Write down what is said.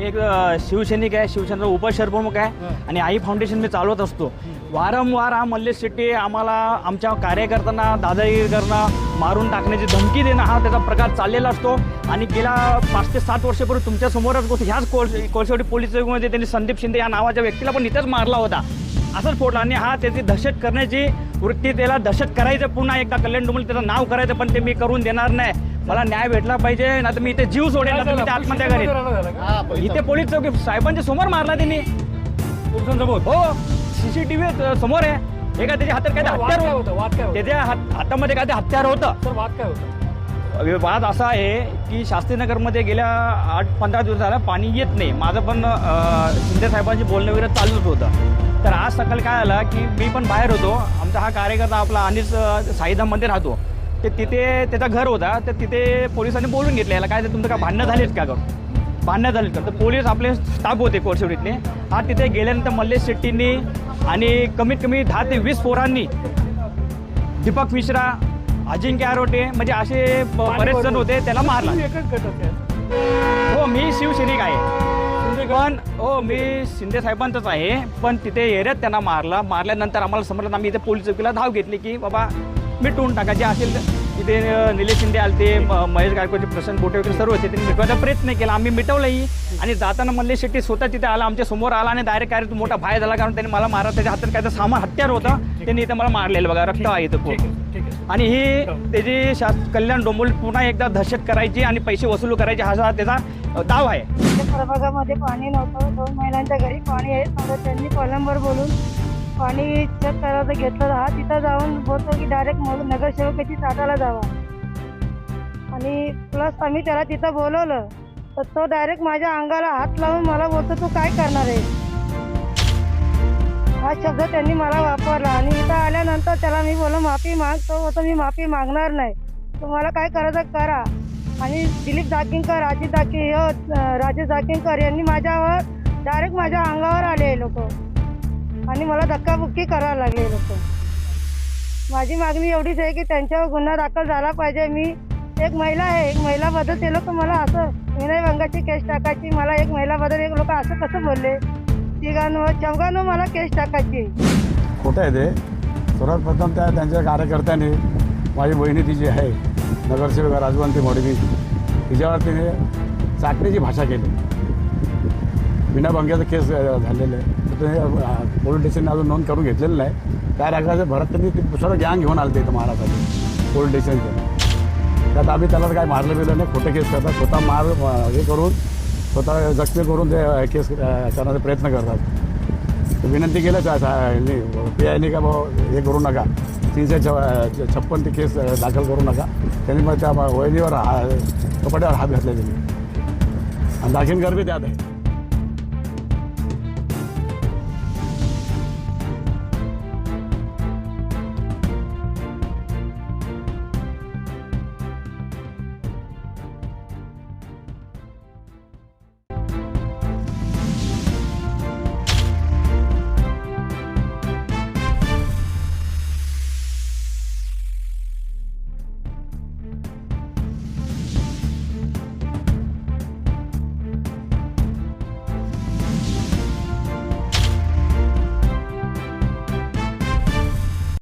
मी एक अ, शिवसैनिक आहे शिवसेनेचा उपशहरप्रमुख आहे. आणि आई फाउंडेशन मी चालवत असतो. वारंवार हा मल्लेश शेट्टी आम्हाला आमच्या कार्यकर्त्यांना दादागिरी करणं मारून टाकण्याची धमकी देणं हा त्याचा प्रकार चाललेला असतो. आणि गेल्या पाच ते सात वर्षापूर्वी तुमच्या समोरच गोष्ट ह्याच कोल कोळशेवाडी पोलीस चौकीमध्ये त्यांनी संदीप शिंदे या नावाच्या व्यक्तीला पण इथंच मारला होता. असंच फोडला आणि हा त्याची दहशत करण्याची वृत्ती त्याला दहशत करायचं पुन्हा एकदा कल्याण डोंबल त्याचं नाव करायचं पण ते मी करून देणार नाही. मला न्याय भेटला पाहिजे ना तर मी इथे जीव सोडेल ना तर मी इथे आत्महत्या करेन. इथे पोलीस चौकी साहेबांच्या समोर मारला त्यांनी. हो सीसीटीव्ही समोर आहे. एका त्याच्या हातात काय हत्यार होतं. त्याच्या हात- हातामध्ये काय ते हत्यार होतं. वाद असा आहे की शास्त्रीनगरमध्ये गेल्या आठ पंधरा दिवस झाला पाणी येत नाही. माझं पण शिंदे साहेबांशी बोलणं वगैरे चालूच होतं. तर आज सकाळी काय आलं की मी पण बाहेर होतो. आमचा हा कार्यकर्ता आपला अं, साईधाममध्ये राहतो. ते तिथे त्याचा घर होता तर तिथे पोलिसांनी बोलून घेतलं याला काय तुमचं काय भांडणं झालेत का गं? झालेत का? तर पोलीस आपले स्टाफ होते कोळशेवडीतले हा तिथे गेल्यानंतर मल्लेश शेट्टींनी आणि कमीत कमी दहा ते वीस पोरांनी दीपक मिश्रा अजिंक्य आरोटे म्हणजे असे ब- बरेच जण होते त्याला मारला. हो मी शिवसैनिक आहे. पण हो मी शिंदे साहेबांचाच आहे पण तिथे एरियात त्यांना मारला. मारल्यानंतर आम्हाला समजलं आम्ही इथे पोलीस चौकीला धाव घेतली की बाबा मिटवून टाका जे असेल ते. तिथे अं, निलेश शिंदे आलते म- महेश गायकवाडचे प्रसन्न बोटे वगैरे सर्व होते. त्यांनी मिटवायचा प्रयत्न केला. आम्ही मिटवलंही. आणि जाताना मल्लेश शेट्टी स्वतः तिथे आला आमच्यासमोर आला आणि डायरेक्ट काय तू मोठा भाय झाला कारण त्यांनी मला मारा त्याच्या हातात काय तर सामान हत्यार होतं. त्यांनी इथं मला मारलेलं बघा रक्त आहे इथं खूप आणि ही त्याची शास कल्याण डोंबोली पुन्हा एकदा दहशत करायची आणि पैसे वसूल करायचे हा असा त्याचा दाव आहे. प्रभागामध्ये पाणी नव्हतं. दोन महिलांच्या घरी पाणी आहे. त्यांनी कॉलमवर बोलून पाणी चेक करायचं घेतलं. हा तिथं जाऊन बोलतो की डायरेक्ट नगरसेवकाची ताटाला जावा. आणि प्लस आम्ही त्याला तिथं बोलवलं. तर तो डायरेक्ट माझ्या अंगाला हात लावून मला बोलतो तू काय करणार आहे हा शब्द त्यांनी मला वापरला. आणि इथं आल्यानंतर त्याला मी बोललो माफी माग. तो होतो मी माफी मागणार नाही. तुम्हाला काय करायचं करा. आणि दिलीप जाकिंकर अजित जाकी अ, राजेश जाकिंकर यांनी माझ्यावर डायरेक्ट माझ्या अंगावर आले लोक. आणि मला धक्काबुक्की करायला लागले लोक. माझी मागणी एवढीच आहे की त्यांच्यावर गुन्हा दाखल झाला पाहिजे. मी एक महिला आहे एक महिलाबद्दल ते लोक मला असं विनयभंगाची केस टाकायची मला एक महिलाबद्दल एक लोक असं कसं बोलले? तिघांवर चौघांवर मला केस टाकायची. कुठं आहे ते? सर्वप्रथम त्या त्यांच्या कार्यकर्त्यांनी माझी बहिणी ती जी आहे नगरसेविका राजवंती मोडवी. तिच्यावर तिने चाटणीची भाषा केली. विनाभंग्याचं केस झालेलं आहे. पोलीस स्टेशनने अजून नोंद करून घेतलेलं नाही. त्या रागाचं भरत त्यांनी ते सर्व गँग घेऊन आलं इथं महाराष्ट्रात. पोलीस स्टेशनचं. त्यात आम्ही त्याला काय मारलं गेलं नाही. खोटे केस करतात. स्वतः मार हे करून स्वतः जखमी करून ते केस करण्याचा प्रयत्न करतात. विनंती केलं त्या पी आयने का भाऊ हे करू नका. तीनशे छ छप्पन ती केस दाखल करू नका. त्यांनी मग त्या वहिनीवर हा कपड्यावर हात घातले त्यांनी. आणि दाखील बी त्यात आहे.